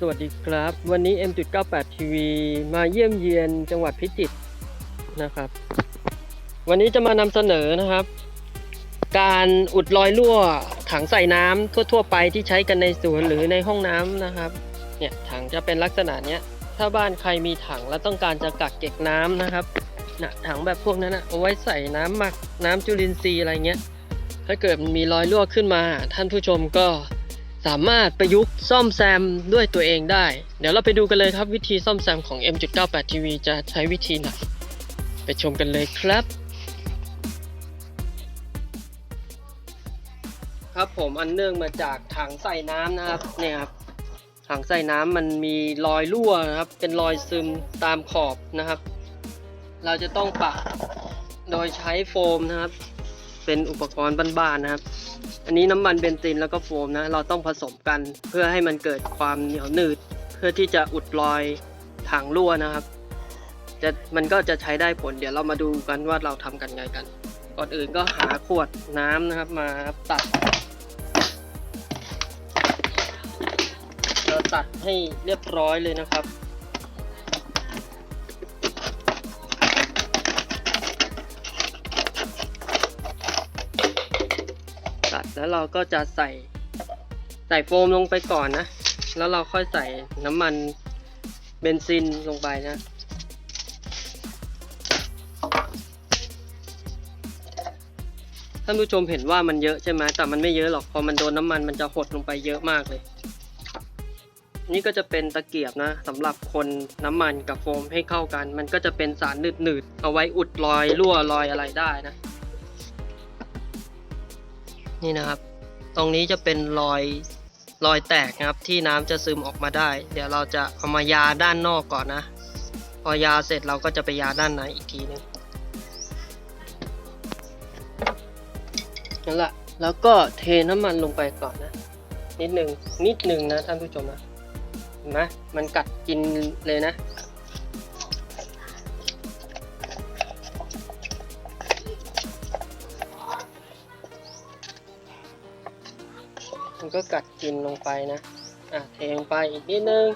สวัสดีครับ วันนี้ M.98 TV มาเยี่ยมเยียนจังหวัดพิจิตรนะครับ วันนี้จะมานำเสนอนะครับ การอุดรอยรั่วถังใส่น้ำทั่ว ๆ ไปที่ใช้กันในสวนหรือในห้องน้ำนะครับเนี่ยถังจะเป็นลักษณะเนี้ยถ้าบ้านใครมีถังแล้วต้องการจะกักเก็บน้ำนะครับนะถังแบบพวกนั้นนะเอาไว้ใส่น้ำหมักน้ำจุลินทรีย์อะไรเงี้ย ถ้าเกิดมีรอยรั่วขึ้นมา ท่านผู้ชมก็ สามารถประยุกต์ซ่อมแซมด้วยตัวเองได้ เดี๋ยวเราไปดูกันเลยครับวิธีซ่อมแซมของ M.98 TV จะใช้วิธีไหนไปชมกันเลยครับ ครับผมอันเนื่องมาจากถังใส่น้ำนะครับเนี่ยครับถังใส่น้ำมันมีรอยรั่วนะครับ เป็นรอยซึมตามขอบนะครับ เราจะต้องปะโดยใช้โฟมนะครับ เป็นอุปกรณ์บ้านๆนะครับ อันนี้น้ำมันเบนซินแล้วก็โฟมนะ เราต้องผสมกันเพื่อให้มันเกิดความเหนียวหนืด เพื่อที่จะอุดรอยถังรั่วนะครับ จะมันก็จะใช้ได้ผล เดี๋ยวเรามาดูกันว่าเราทำกันไงกัน ก่อนอื่นก็หาขวดน้ำนะครับมาตัดเราตัดให้เรียบร้อยเลยนะครับ ตัด แล้วเราก็จะใส่ใส่โฟมลงไปก่อนนะ แล้วเราค่อยใส่น้ำมันเบนซินลงไปนะ ท่านผู้ชมเห็นว่ามันเยอะใช่ไหมแต่มันไม่เยอะหรอก พอมันโดนน้ำมันมันจะหดลงไปเยอะมากเลย นี่ก็จะเป็นตะเกียบนะสำหรับคนน้ำมันกับโฟมให้เข้ากัน มันก็จะเป็นสารหนืดๆเอาไว้อุดรอยรั่วรอยอะไรได้นะ นี่นะครับ ตรงนี้จะเป็นรอยรอยแตกนะครับที่น้ำจะซึมออกมาได้ เดี๋ยวเราจะเอามายาด้านนอกก่อนนะ พอยาเสร็จเราก็จะไปยาด้านในอีกทีหนึงนั่นแหละแล้วก็เทน้ำมันลงไปก่อนนะ นิดหนึ่งนิดหนึ่งนะท่านผู้ชมนะเห็นไหมมันกัดกินเลยนะ มันก็กัดกินลงไปนะ อะเทลงไปอีกนิดนึง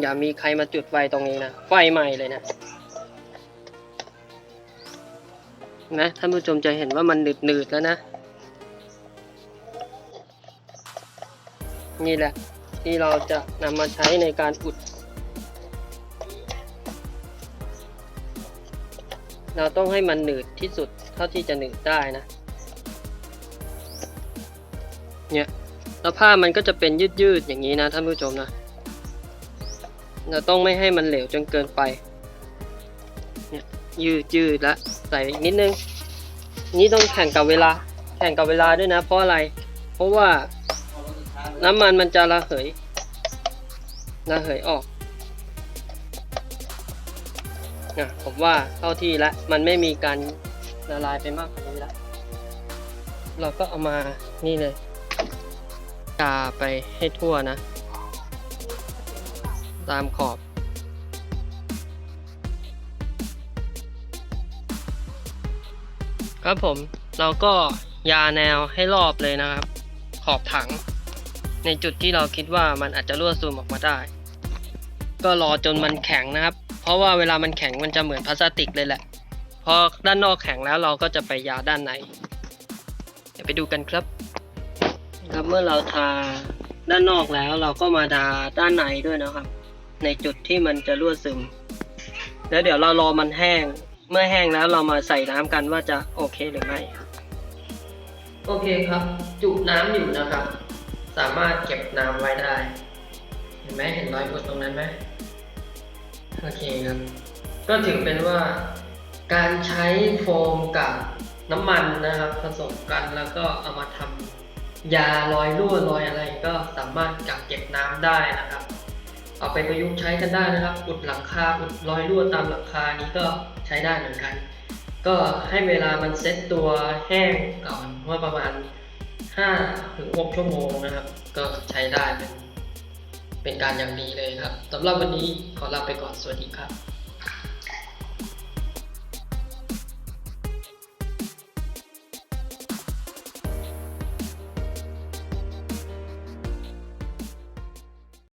อย่ามีใครมาจุดไฟตรงนี้นะ ไฟใหม่เลยนะ นะท่านผู้ชมจะเห็นว่ามันหนืดๆแล้วนะ นี่แหละที่เราจะนำมาใช้ในการอุด เราต้องให้มันหนืดที่สุดเท่าที่จะหนืดได้นะ เนี่ยแล้วผ้ามันก็จะเป็นยืดๆอย่างนี้นะท่านผู้ชมนะ เราต้องไม่ให้มันเหลวจนเกินไป เนี่ยยืดยืดล้วใส่อีกนิดนึง นี่ต้องแข่งกับเวลา แข่งกับเวลาด้วยนะ เพราะอะไร เพราะว่าน้ำมันมันจะระเหยระเหยออก นะผมว่าเข้าที่แล้วมันไม่มีการละลายไปมากกว่านี้แล้วเราก็เอามานี่เลยกาไปให้ทั่วนะ ตามขอบ ครับผมเราก็ยาแนวให้รอบเลยนะครับ ขอบถัง ในจุดที่เราคิดว่ามันอาจจะรั่วซึมออกมาได้ ก็รอจนมันแข็งนะครับ ราะว่าเวลามันแข็งมันจะเหมือนพลาสติกเลยแหละพอด้านนอกแข็งแล้วเราก็จะไปยาด้านในเดี๋ยวไปดูกันครับ ครับเมื่อเราทาด้านนอกแล้วเราก็มาทาด้านในด้วยนะครับ ในจุดที่มันจะรั่วซึม แล้วเดี๋ยวเรารอมันแห้ง เมื่อแห้งแล้วเรามาใส่น้ำกันว่าจะโอเคหรือไม่โอเคครับ จุน้ำอยู่นะครับ สามารถเก็บน้ำไว้ได้ เห็นไหมเห็นรอยกดตรงนั้นไหม โอเคครับ ก็ถือเป็นว่าการใช้โฟมกับน้ำมันนะครับ ผสมกันแล้วก็เอามาทำยาลอยรั่วลอยอะไรก็สามารถกักเก็บน้ำได้นะครับ เอาไปประยุกต์ใช้กันได้นะครับ อุดหลังคาอุดรอยรั่วตามหลังคานี้ก็ใช้ได้เหมือนกัน ก็ให้เวลามันเซ็ตตัวแห้งก่อนว่าประมาณ5ถึง6ชั่วโมงนะครับ ก็ใช้ได้เป็น เป็นการอย่างดีเลยครับสำหรับวันนี้ขอลาไปก่อนสวัสดีครับ